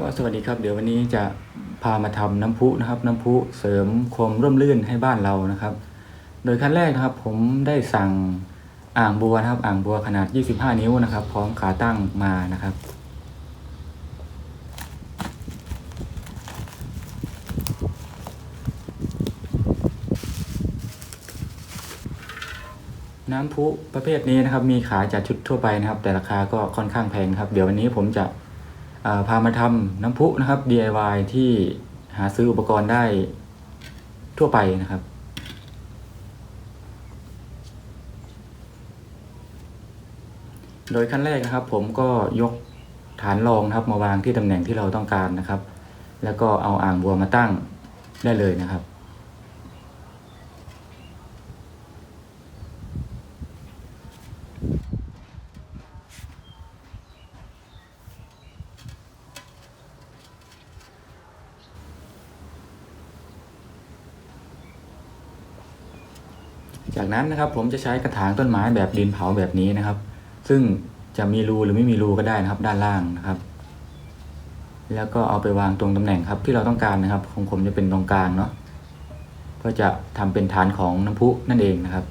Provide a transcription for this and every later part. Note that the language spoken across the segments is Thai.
ก็สวัสดีครับ เดี๋ยววันนี้จะพามาทำน้ำพุนะครับ น้ำพุเสริมความร่มรื่นให้บ้านเรานะครับ โดยขั้นแรกนะครับ ผมได้สั่งอ่างบัวนะครับ อ่างบัวขนาด 25 นิ้วนะครับ พร้อมขาตั้งมานะครับ น้ำพุประเภทนี้นะครับ มีขายจากชุดทั่วไปนะครับ แต่ราคาก็ค่อนข้างแพงครับ เดี๋ยววันนี้ผมจะ พามาทำน้ำพุนะครับ DIY ที่หาซื้ออุปกรณ์ได้ทั่วไปนะครับ โดยขั้นแรกนะครับ ผมก็ยกฐานรองนะครับ มาวางที่ตำแหน่งที่เราต้องการนะครับ แล้วก็เอาอ่างบัวมาตั้งได้เลยนะครับ จากนั้นนะครับผมจะใช้กระถางต้นไม้แบบดินเผาแบบนี้นะครับ ซึ่งจะมีรูหรือไม่มีรูก็ได้นะครับ ด้านล่างนะครับ แล้วก็เอาไปวางตรงตำแหน่งครับที่เราต้องการนะครับ ของผมจะเป็นตรงกลางเนาะเพื่อจะทำเป็นฐานของน้ำพุนั่นเองนะครับ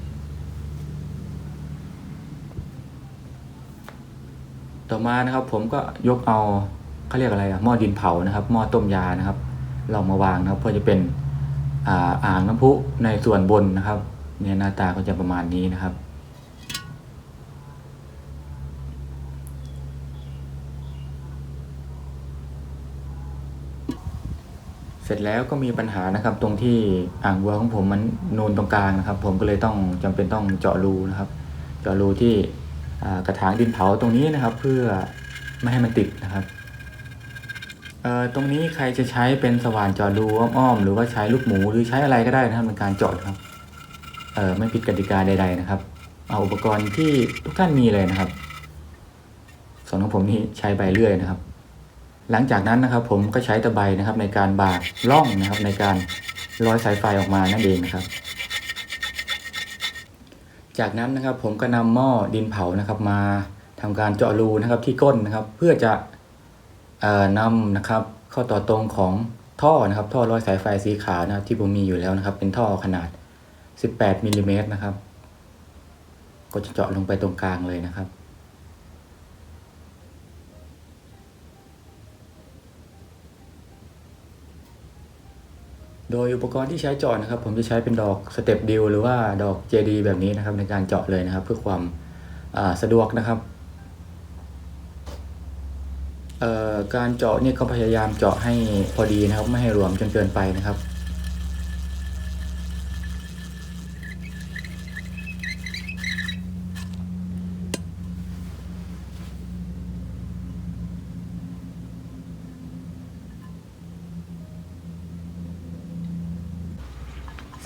ต่อมานะครับผมก็ยกเอาเขาเรียกอะไรอะหม้อดินเผานะครับหม้อต้มยานะครับ เรามาวางนะครับ เพื่อจะเป็นอ่าอ่างน้ำพุในส่วนบนนะครับ เนี่ยหน้าตาก็จะประมาณนี้นะครับ เสร็จแล้วก็มีปัญหานะครับ ตรงที่อ่างบัวของผมมันนูนตรงกลางนะครับ ผมก็เลยต้องจำเป็นต้องเจาะรูนะครับ เจาะรูที่กระถางดินเผาตรงนี้นะครับ เพื่อไม่ให้มันติดนะครับตรงนี้ใครจะใช้เป็นสว่านเจาะรูอ้อมๆหรือว่าใช้ลูกหมูหรือใช้อะไรก็ได้นะครับในการเจาะครับ ไม่ผิดกติกาใด ๆ นะครับ เอาอุปกรณ์ที่ทุกท่านมีเลยนะครับส่วนของผมนี่ใช้ใบเลื่อยนะครับ หลังจากนั้นนะครับผมก็ใช้ตะไบนะครับในการบากล่องนะครับในการร้อยสายไฟออกมานั่นเองนะครับ จากนั้นนะครับผมก็นำหม้อดินเผานะครับมาทำการเจาะรูนะครับที่ก้นนะครับ เพื่อจะเอ่อนำนะครับเข้าต่อตรงของท่อนะครับ ท่อร้อยสายไฟสีขาวนะครับที่ผมมีอยู่แล้วนะครับ เป็นท่อขนาด 18มิลลิเมตรนะครับ ก็จะเจาะลงไปตรงกลางเลยนะครับ โดยอุปกรณ์ที่ใช้เจาะนะครับ ผมจะใช้เป็นดอกสเต็ปดิวหรือว่าดอกเจดีแบบนี้นะครับ ในการเจาะเลยนะครับ เพื่อความาสะดวกนะครับการเจาะเนี่ยก็พยายามเจาะให้พอดีนะครับ ไม่ให้รวมจนเกินไปนะครับ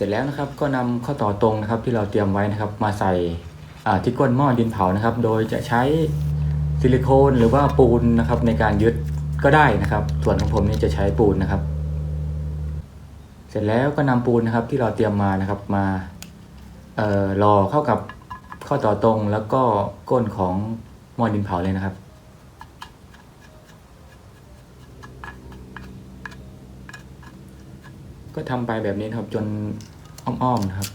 ร็จแล้วนะครับก็นำข้อต่อตรงนะครับที่เราเตรียมไว้นะครับมาใส่ที่ก้นหม้อดินเผานะครับ โดยจะใช้ซิลิโคนหรือว่าปูนนะครับในการยึดก็ได้นะครับ ส่วนของผมนี่จะใช้ปูนนะครับ เสร็จแล้วก็นำปูนนะครับที่เราเตรียมมานะครับมาเอ่อรอเข้ากับข้อต่อตรงแล้วก็ก้นของหม้อดินเผาเลยนะครับ ก็ทำไปแบบนี้ครับจนอ้อมๆนะครับ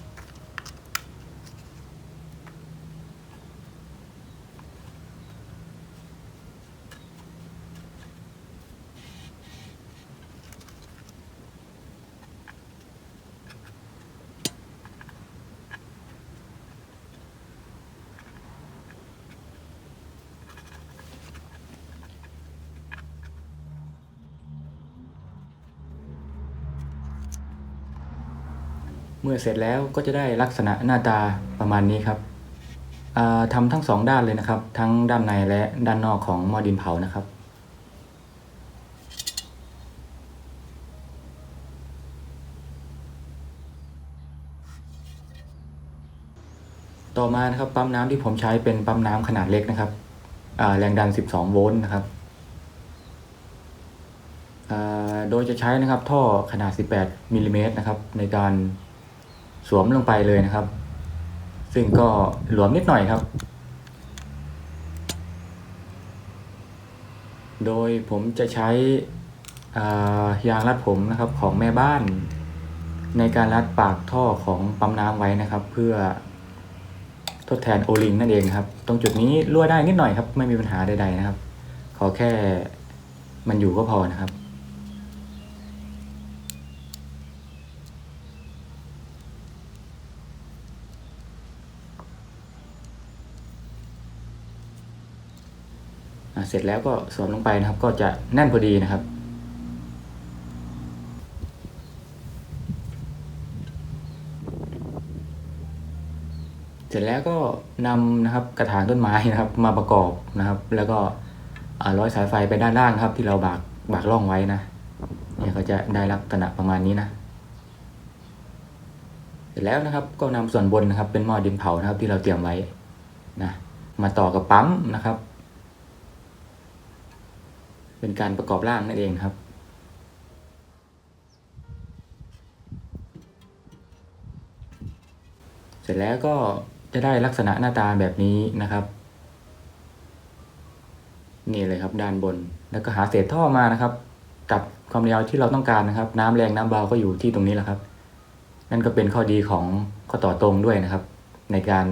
มื่อเสร็จแล้วก็จะได้ลักษณะหน้าตาประมาณนี้ครับอ่าทำทั้งสองด้านเลยนะครับ ทั้งด้านในและด้านนอกของหม้อดินเผานะครับต่อมานะครับปั๊มน้ำที่ผมใช้เป็นปั๊มน้ำขนาดเล็กนะครับแรงดัน 12 โวลต์นะครับโดยจะใช้นะครับท่อขนาด 18มิลลิเมตรนะครับในการ สวมลงไปเลยนะครับ ซึ่งก็หลวมนิดหน่อยครับ โดยผมจะใช้ยางรัดผมนะครับของแม่บ้าน ในการรัดปากท่อของปั๊มน้ำไว้นะครับ เพื่อทดแทนโอลิงนั่นเองครับ ตรงจุดนี้รั่วได้นิดหน่อยครับ ไม่มีปัญหาใดๆนะครับ ขอแค่มันอยู่ก็พอนะครับ เสร็จแล้วก็สวมลงไปนะครับ ก็จะแน่นพอดีนะครับ เสร็จแล้วก็นำนะครับกระถางต้นไม้นะครับ มาประกอบนะครับ แล้วก็ร้อยสายไฟไปด้านล่างครับ ที่เราบากบากล่องไว้นะเนี่ยก็จะได้ลักษณะประมาณนี้นะเสร็จแล้วนะครับก็นำส่วนบนนะครับเป็นหม้อดินเผานะครับที่เราเตรียมไว้นะมาต่อกับปั๊มนะครับ เป็นการประกอบร่างนั่นเองครับ เสร็จแล้วก็จะได้ลักษณะหน้าตาแบบนี้นะครับ นี่เลยครับด้านบน แล้วก็หาเศษท่อมานะครับ กับความยาวที่เราต้องการนะครับ น้ำแรงน้ำเบาก็อยู่ที่ตรงนี้แหละครับ นั่นก็เป็นข้อดีของข้อต่อตรงด้วยนะครับ ในการ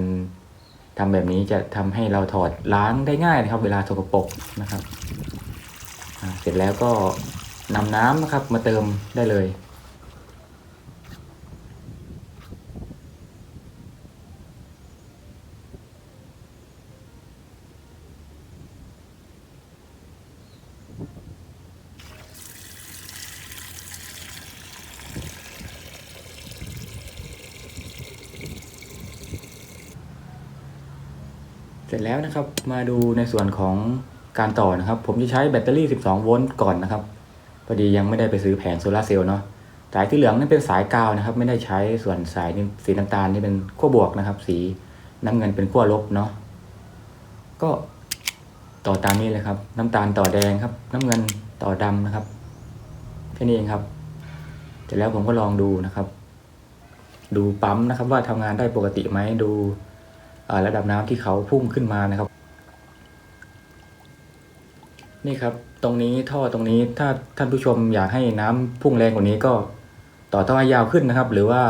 ทำแบบนี้จะทำให้เราถอดล้างได้ง่ายนะครับ เวลาสกปรกนะครับ เสร็จแล้วก็นำน้ำนะครับมาเติมได้เลย เสร็จแล้วนะครับมาดูในส่วนของ การต่อนะครับ ผมจะใช้แบตเตอรี่ 12 โวลต์ก่อนนะครับพอดียังไม่ได้ไปซื้อแผงโซลาเซลล์เนาะสายที่เหลืองนั่นเป็นสายกาวนะครับ ไม่ได้ใช้ส่วนสายสีน้ำตาลนี่เป็นขั้วบวกนะครับ สีน้ำเงินเป็นขั้วลบเนาะก็ต่อตามนี้เลยครับ น้ำตาลต่อแดงครับ น้ำเงินต่อดำนะครับแค่นี้เองครับเสร็จแล้วผมก็ลองดูนะครับ ดูปั๊มนะครับ ว่าทำงานได้ปกติไหมดูระดับน้ำที่เขาพุ่งขึ้นมานะครับ นี่ครับ ตรงนี้ท่อตรงนี้ถ้าท่านผู้ชมอยากให้น้ำพุ่งแรงกว่านี้ก็ต่อท่อให้ยาวขึ้นนะครับ หรือว่า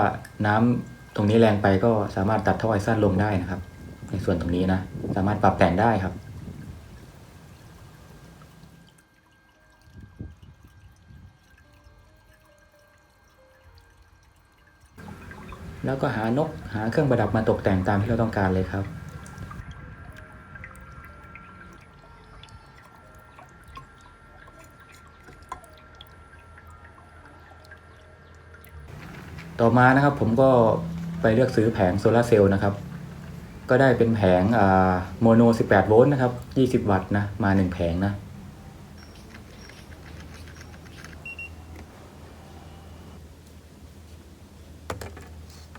น้ำตรงนี้แรงไปก็สามารถตัดท่อให้สั้นลงได้นะครับ ในส่วนตรงนี้นะ สามารถปรับแต่งได้ครับแล้วก็หานกหาเครื่องประดับมาตกแต่งตามที่เราต้องการเลยครับ ต่อมานะครับผมก็ไปเลือกซื้อแผงโซลาร์เซลล์นะครับ ก็ได้เป็นแผงโมโน 18 โวลต์นะครับ 20 วัตต์นะมา 1 แผงนะ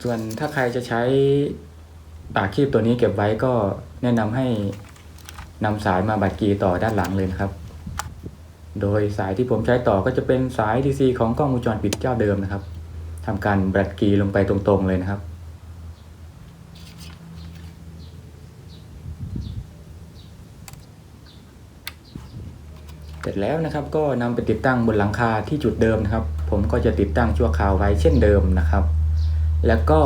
ส่วนถ้าใครจะใช้ปากคีบตัวนี้เก็บไว้ก็แนะนำให้นำสายมาบัดกีต่อด้านหลังเลยนะครับ โดยสายที่ผมใช้ต่อก็จะเป็นสาย DC ของกล้องวงจรปิดเจ้าเดิมนะครับ ทำการบัดกีลงไปตรงๆเลยนะครับ เสร็จแล้วนะครับก็นำไปติดตั้งบนหลังคาที่จุดเดิมนะครับ ผมก็จะติดตั้งชั่วคราวไว้เช่นเดิมนะครับ แล้วก็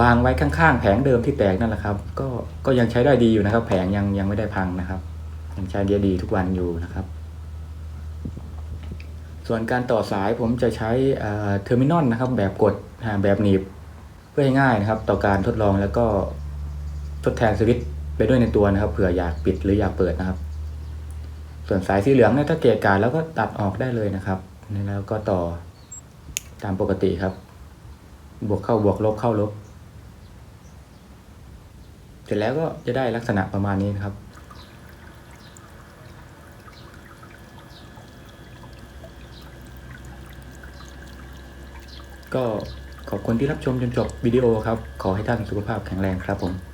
วางไว้ข้างๆ แผงเดิมที่แตกนั่นแหละครับ ก็ก็ยังใช้ได้ดีอยู่นะครับ แผงยังยังไม่ได้พังนะครับยังใช้ด้ดีทุกวันอยู่นะครับ ส่วนการต่อสายผมจะใช้เทอร์มินอลนะครับ แบบกดแบบหนีบเพื่อให้ง่ายนะครับ ต่อการทดลองแล้วก็ทดแทนสวิตช์ไปด้วยในตัวนะครับเผื่ออยากปิดหรืออยากเปิดนะครับ ส่วนสายสีเหลืองเนี่ยถ้าเกะกาแล้วก็ตัดออกได้เลยนะครับแล้วก็ต่อตามปกติครับ บวกเข้าบวกลบเข้าลบ เสร็จแล้วก็จะได้ลักษณะประมาณนี้นะครับ ก็ขอบคุณที่รับชมจนจบวิดีโอครับ ขอให้ท่านสุขภาพแข็งแรงครับผม